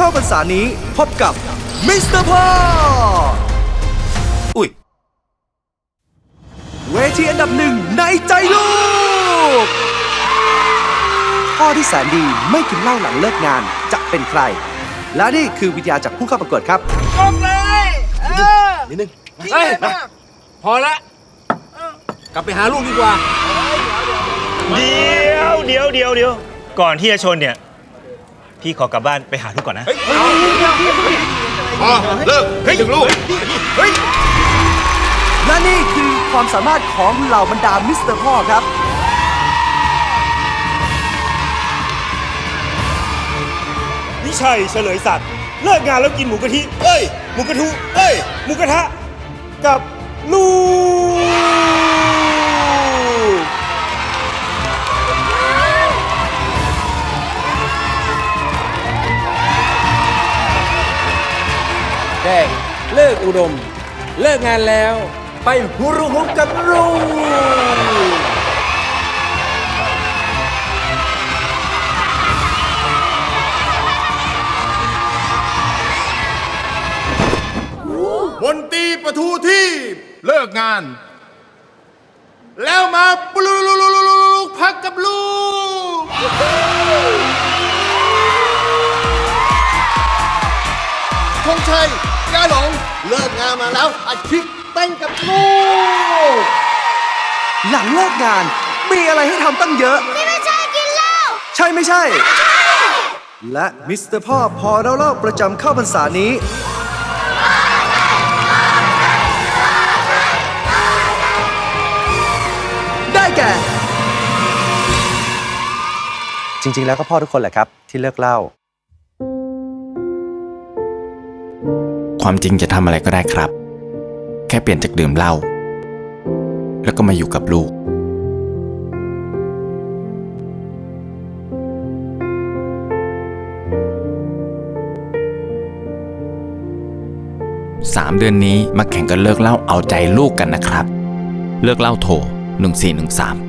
เข้าพรรษานี้พบกับมิสเตอร์พ่ออุ้ย เวทีอันดับหนึ่งในใจลูก พ่อที่แสนดีไม่กินเหล้าหลังเลิกงานจะเป็นใคร และนี่คือวิทยาจากผู้เข้าประกวดครับลงเลยเออนิดนึงเฮ้ยนะพอละกลับไปหาลูกดีกว่า เดี๋ยวเดี๋ยวเดี๋ยวเดี๋ยวก่อนที่จะชนเนี่ย พี่ขอกลับบ้านไปหาลูกก่อนนะอ๋อเลิกเฮ้ยถึงลูกเฮ้ย และนี่คือความสามารถของเหล่าบรรดามิสเตอร์พ่อครับ วิชัยเฉลยสัตว์ เลิกงานแล้วกินหมูกะทิ เอ้ย หมูกระทุ เอ้ย หมูกระทะ กับลูก ดง เลิกอุดม เลิกงานแล้ว ไปฮุรุฮุบกับลูกมนตรีประทูที่เลิกงาน แล้วมาปลุลุลุลุลุลุลุพักกับลูก ธงชัย กาหลง เลิกงานมาแล้วอัดคลิปเต้นกับลูกหลังเลิกงาน มีอะไรให้ทำตั้งเยอะนี่ไม่ใช่กินเหล้าใช่ไม่ใช่ และมิสเตอร์พ่อพอเราเล่าประจำเข้าพรรษานี้ ได้แก่ จริง ๆ แล้วก็พ่อทุกคนแหละครับ ที่เลิกเล่า ความจริงจะทำอะไรก็ได้ครับ แค่เปลี่ยนจากดื่มเหล้าแล้วก็มาอยู่กับลูก สามเดือนนี้มาแข่งกันเลิกเหล่าเอาใจลูกกันนะครับ เลิกเหล่าโทร1413